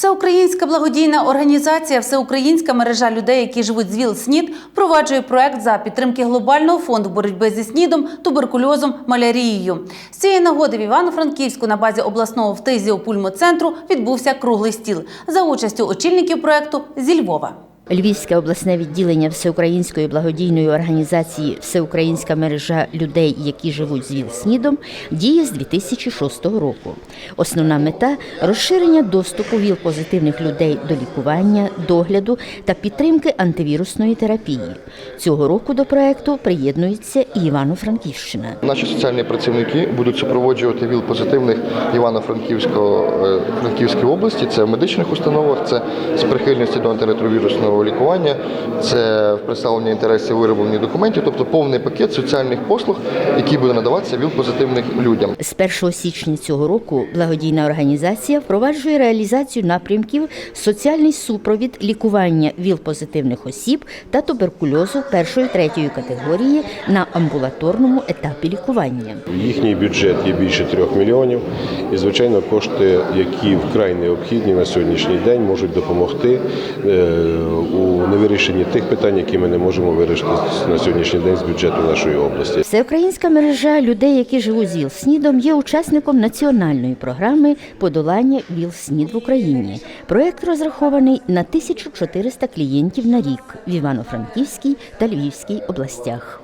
Всеукраїнська благодійна організація Всеукраїнська мережа людей, які живуть з ВІЛ-СНІД, впроваджує проект за підтримки глобального фонду боротьби зі СНІДом, туберкульозом, малярією. З цієї нагоди в Івано-Франківську на базі обласного фтизіопульмоцентру відбувся круглий стіл за участю очільників проекту зі Львова. Львівське обласне відділення Всеукраїнської благодійної організації Всеукраїнська мережа людей, які живуть з ВІЛ-СНІДом, діє з 2006 року. Основна мета розширення доступу ВІЛ-позитивних людей до лікування, догляду та підтримки антивірусної терапії. Цього року до проекту приєднується і Івано-Франківщина. Наші соціальні працівники будуть супроводжувати ВІЛ позитивних Івано-Франківського е, області. Це в медичних установах, це з прихильності до антиретровірусного лікування, це в представленні інтересів вироблення документів, тобто повний пакет соціальних послуг, який буде надаватися ВІЛ позитивних людям. З 1 січня цього року благодійна організація впроваджує реалізацію напрямків соціальний супровід лікування ВІЛ-позитивних осіб та туберкульозу першої третьої категорії на амбулаторному етапі лікування. Їхній бюджет є більше трьох мільйонів, і звичайно, кошти, які вкрай необхідні на сьогоднішній день, можуть допомогти е, у невирішенні тих питань, які ми не можемо вирішити на сьогоднішній день з бюджету нашої області. Всеукраїнська мережа людей, які живуть з ВІЛ-СНІДом, є учасником національної програми подолання ВІЛ-СНІД в Україні. Проект розрахований на 1400 клієнтів на рік в Івано-Франківській та Львівській областях.